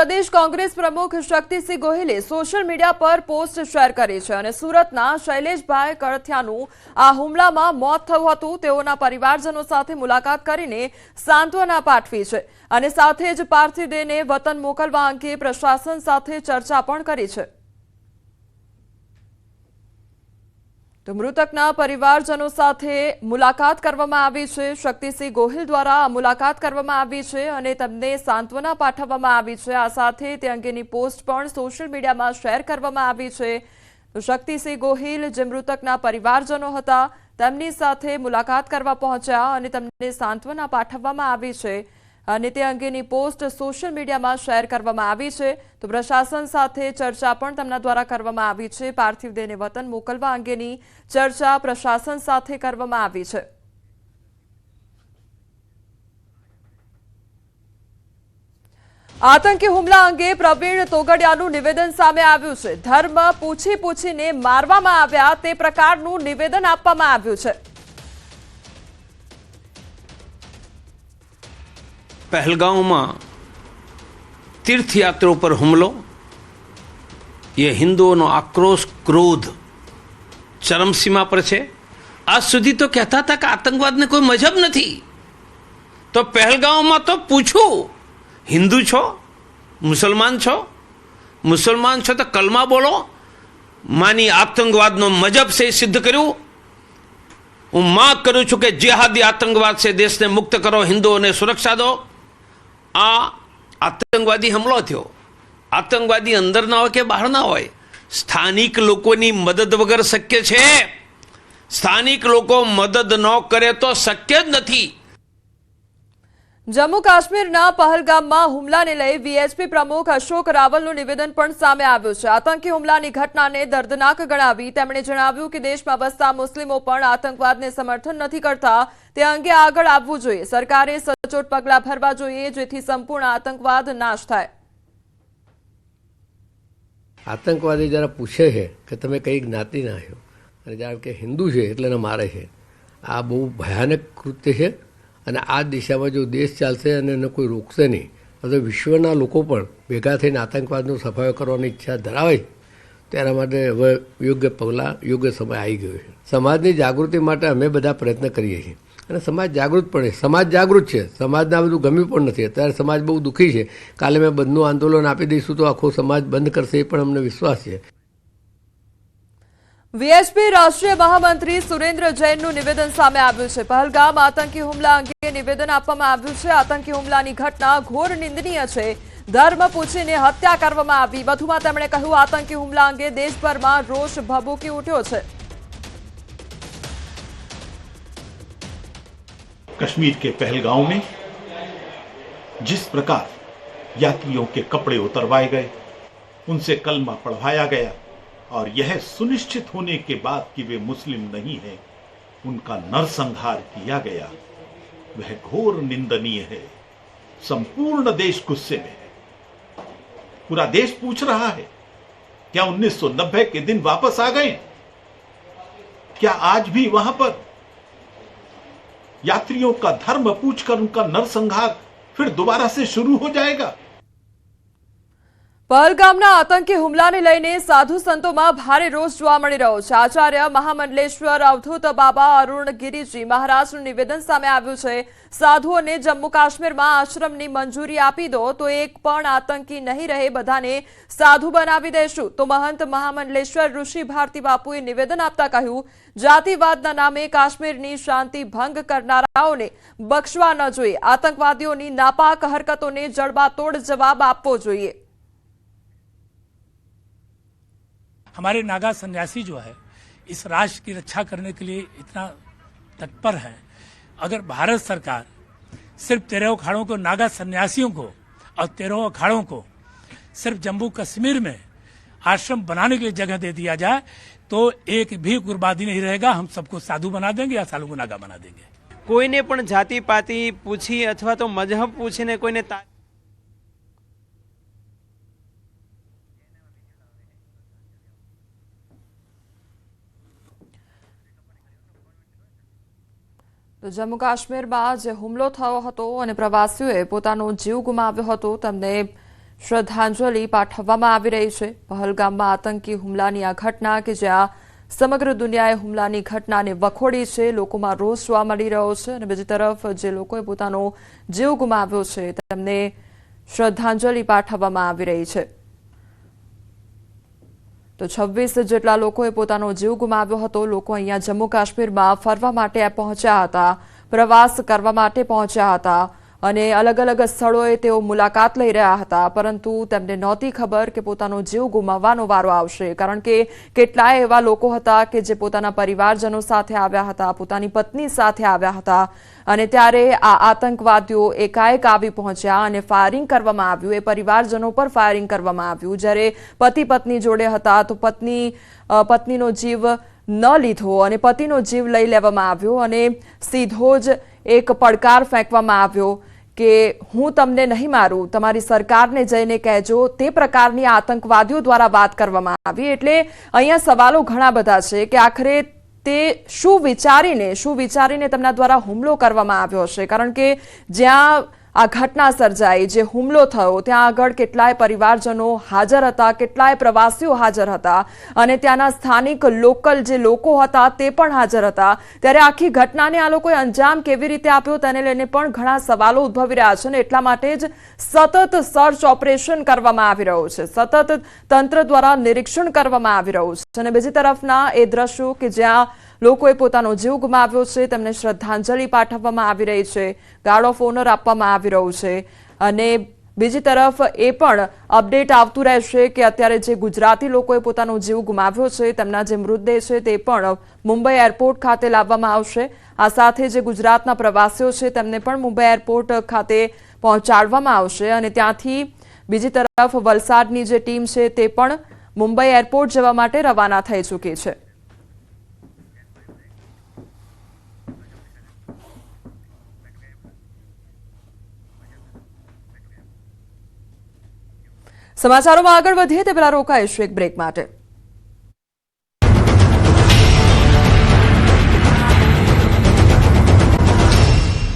પ્રદેશ કોંગ્રેસ પ્રમુખ શક્તિસિંહ ગોહિલે social media પર પોસ્ટ શેર કરી છે અને સુરતના શૈલેષભાઈ કળથિયાનું આ હુમલામાં મોત થયું હતું. તેઓના પરિવારજનો સાથે મુલાકાત કરીને સાંત્વના પાઠવી છે અને સાથે જ પાર્થિવ દેહને વતન મોકલવા અંગે પ્રશાસન સાથે ચર્ચા પણ કરી છે. તો મૃતકના પરિવારજનો સાથે મુલાકાત કરવામાં આવી છે. શક્તિસિંહ ગોહિલ દ્વારા મુલાકાત કરવામાં આવી છે અને તેમને સાંત્વના પાઠવવામાં આવી છે. આ સાથે તે અંગેની પોસ્ટ પણ સોશિયલ મીડિયામાં શેર કરવામાં આવી છે. શક્તિસિંહ ગોહિલ જે મૃતકના પરિવારજનો હતા, તેમની સાથે મુલાકાત કરવા પહોંચ્યા અને તેમને સાંત્વના પાઠવવામાં આવી છે. અને તે અંગેની પોસ્ટ સોશિયલ મીડિયામાં શેર કરવામાં આવી છે. તો પ્રશાસન સાથે ચર્ચા પણ તેમના દ્વારા કરવામાં આવી છે. પાર્થિવ દેહને વતન મોકલવા અંગેની ચર્ચા પ્રશાસન સાથે કરવામાં આવી છે. આતંકી હુમલા અંગે પ્રવીણ તોગડિયાનું નિવેદન સામે આવ્યું છે. ધર્મ પૂછી પૂછીને મારવામાં આવ્યા તે પ્રકારનું નિવેદન આપવામાં આવ્યું છે. પહેલગાંવમાં તીર્થયાત્રા પર હુમલો. એ હિન્દુઓનો આક્રોશ, ક્રોધ ચરમસીમા પર છે. આજ સુધી તો કહેતા હતા કે આતંકવાદને કોઈ મજબ નથી. તો પહેલગાંવમાં તો પૂછું, હિન્દુ છો, મુસલમાન છો? મુસલમાન છો તો કલમા બોલો. માની આતંકવાદનો મજબ છે એ સિદ્ધ કર્યું. હું માગ કરું છું કે જેહાદી આતંકવાદ છે દેશને મુક્ત કરો, હિન્દુઓને સુરક્ષા દો. આ આતંકવાદી હુમલો થયો. આતંકવાદી અંદર ના હોય કે બહાર ના હોય, સ્થાનિક લોકોની મદદ વગર શક્ય છે. સ્થાનિક લોકો મદદ ન કરે તો શક્ય જ નથી. જમ્મુ કાશ્મીરના પહલગામમાં હુમલાને લઈ વીએચપી પ્રમુખ અશોક રાવલનું નિવેદન પણ સામે આવ્યું છે. આતંકી હુમલાની ઘટનાને દર્દનાક ગણાવી તેમણે જણાવ્યું કે દેશમાં વસતા મુસ્લિમો પણ આતંકવાદને સમર્થન નથી કરતા. તે અંગે આગળ આવવું જોઈએ. સરકારે સચોટ પગલાં ભરવા જોઈએ, જેથી સંપૂર્ણ આતંકવાદ નાશ થાય. આતંકવાદી જરા પૂછે છે કે તમે કઈ જ્ઞાતિના છો. અને જાણ કે હિન્દુ છે એટલે એને મારે છે. આ બહુ ભયાનક કૃત્ય છે અને આ દિશામાં જો દેશ ચાલશે અને એને કોઈ રોકશે નહીં, તો વિશ્વના લોકો પણ ભેગા થઈને આતંકવાદનો સફાયો કરવાની ઈચ્છા ધરાવે ત્યારે માટે હવે યોગ્ય પગલાં, યોગ્ય સમય આવી ગયો છે. સમાજની જાગૃતિ માટે અમે બધા પ્રયત્ન કરીએ છીએ. અને સમાજ જાગૃત છે. સમાજ જાગૃત છે. સમાજને આ બધું ગમ્યું પણ નથી. અત્યારે સમાજ બહુ દુઃખી છે. કાલે મેં બંધનું આંદોલન આપી દઈશું તો આખો સમાજ બંધ કરશે એ પણ અમને વિશ્વાસ છે. વીએચપી રાષ્ટ્રીય મહામંત્રી સુરેન્દ્ર જૈનનું નિવેદન સામે આવ્યું છે. પહલગામ આતંકી હુમલા અંગે નિવેદન આપવામાં આવ્યું છે. આતંકી હુમલાની ઘટના ઘોર નિંદનીય છે. ધર્મ પૂછીને હત્યા કરવામાં આવી. વધુમાં તેમણે કહ્યું, આતંકી હુમલા અંગે દેશભરમાં રોષ ભભૂકી ઉઠ્યો છે. कश्मीर के पहलगांव में जिस प्रकार यात्रियों के कपड़े उतरवाए गए, उनसे कलमा पढ़वाया गया और यह सुनिश्चित होने के बाद कि वे मुस्लिम नहीं हैं, उनका नरसंहार किया गया। वह घोर निंदनीय है। संपूर्ण देश गुस्से में है। पूरा देश पूछ रहा है, क्या 1990 के दिन वापस आ गए? क्या आज भी वहाँ पर यात्रियों का धर्म पूछकर उनका नरसंहार फिर दोबारा से शुरू हो जाएगा પહલગામના આતંકી હુમલાને લઈને સાધુ સંતોમાં ભારે રોષ જોવા મળી રહ્યો છે. આચાર્ય મહામંડલેશ્વર અવધૂત બાબા અરુણ ગિરિજી મહારાજનું નિવેદન સામે આવ્યું છે. સાધુઓને જમ્મુ કાશ્મીરમાં આશ્રમની મંજૂરી આપી દો તો એક પણ આતંકી નહીં રહે, બધાને સાધુ બનાવી દેશું. તો મહંત મહામંડલેશ્વર ઋષિ ભારતી બાપુએ નિવેદન આપતા કહ્યું, જાતિવાદના નામે કાશ્મીરની શાંતિ ભંગ કરનારાઓને બક્ષવા ન જોઈએ. આતંકવાદીઓની નાપાક હરકતોને જડબાતોડ જવાબ આપવો જોઈએ. हमारे नागा सन्यासी जो है इस राष्ट्र की रक्षा करने के लिए इतना तत्पर है अगर भारत सरकार सिर्फ तेरह अखाड़ों को नागा सन्यासियों को और तेरह अखाड़ों को सिर्फ जम्मू कश्मीर में आश्रम बनाने के लिए जगह दे दिया जाए तो एक भी गुरबादी नहीं रहेगा हम सबको साधु बना देंगे या सालू को नागा बना देंगे કોઈને પણ જાતિ પાતિ પૂછી અથવા તો મજહબ પૂછીને કોઈને તા- જમ્મુ કાશ્મીરમાં જે હુમલો થયો હતો અને પ્રવાસીઓએ પોતાનો જીવ ગુમાવ્યો હતો, તેમને શ્રદ્ધાંજલિ પાઠવવામાં આવી રહી છે. પહલગામમાં આતંકી હુમલાની આ ઘટના કે જ્યાં સમગ્ર દુનિયાએ હુમલાની ઘટનાને વખોડી છે, લોકોમાં રોષ જોવા મળી રહ્યો છે અને બીજી તરફ જે લોકોએ પોતાનો જીવ ગુમાવ્યો છે, તેમને શ્રદ્ધાંજલિ પાઠવવામાં આવી રહી છે. તો છવ્વીસ જેટલા લોકોએ પોતાનો જીવ ગુમાવ્યો હતો. લોકો અહીંયા જમ્મુ કાશ્મીરમાં ફરવા માટે પહોંચ્યા હતા. પ્રવાસ કરવા માટે પહોંચ્યા હતા. અને અલગ અલગ સ્થળોએ તેઓ મુલાકાત લઈ રહ્યા હતા, પરંતુ તેમને નહોતી ખબર કે પોતાનો જીવ ગુમાવવાનો વારો આવશે. કારણ કે કેટલાય એવા લોકો હતા કે જે પોતાના પરિવારજનો સાથે આવ્યા હતા, પોતાની પત્ની સાથે આવ્યા હતા. અને ત્યારે આ આતંકવાદીઓ એકાએક આવી પહોંચ્યા અને ફાયરિંગ કરવામાં આવ્યું. એ પરિવારજનો પર ફાયરિંગ કરવામાં આવ્યું. જ્યારે પતિ પત્ની જોડે હતા, તો પત્ની પત્નીનો જીવ ન લીધો અને પતિનો જીવ લઈ લેવામાં આવ્યો અને સીધો જ એક પડકાર ફેંકવામાં આવ્યો. કે હું તમને નહીં મારું, તમારી સરકારને જઈને કહેજો, તે પ્રકારની આતંકવાદીઓ દ્વારા વાત કરવામાં આવી. એટલે અહીંયા સવાલો ઘણા બધા છે કે આખરે તે શું વિચારીને શું વિચારીને તેમના દ્વારા હુમલો કરવામાં આવ્યો હશે? કારણ કે જ્યાં આ ઘટના સર્જાઈ જે હુમલો થયો, ત્યાં આગળ કેટલાય પરિવારજનો હાજર હતા, કેટલાય પ્રવાસીઓ હાજર હતા અને ત્યાંના સ્થાનિક લોકલ જે લોકો હતા તે પણ હાજર હતા. ત્યારે આખી ઘટનાને આ લોકોએ અંજામ કેવી રીતે આપ્યો તેને લઈને પણ ઘણા સવાલો ઉદ્ભવી રહ્યા છે અને એટલા માટે જ સતત સર્ચ ઓપરેશન કરવામાં આવી રહ્યું છે. સતત તંત્ર દ્વારા નિરીક્ષણ કરવામાં આવી રહ્યું છે અને બીજી તરફના એ દ્રશ્યો કે જ્યાં લોકોએ પોતાનો જીવ ગુમાવ્યો છે, તેમને શ્રદ્ધાંજલિ પાઠવવામાં આવી રહી છે, ગાર્ડ ઓફ ઓનર આપવામાં આવી રહ્યું છે. અને બીજી તરફ એ પણ અપડેટ આવતું રહેશે કે અત્યારે જે ગુજરાતી લોકોએ પોતાનો જીવ ગુમાવ્યો છે, તેમના જે મૃતદેહ છે તે પણ મુંબઈ એરપોર્ટ ખાતે લાવવામાં આવશે. આ સાથે જે ગુજરાતના પ્રવાસીઓ છે, તેમને પણ મુંબઈ એરપોર્ટ ખાતે પહોંચાડવામાં આવશે. અને ત્યાંથી બીજી તરફ વલસાડની જે ટીમ છે, તે પણ મુંબઈ એરપોર્ટ જવા માટે રવાના થઈ ચૂકી છે. સમાચારોમાં આગળ વધીએ તે પહેલા રોકાઈશું એક બ્રેક માટે.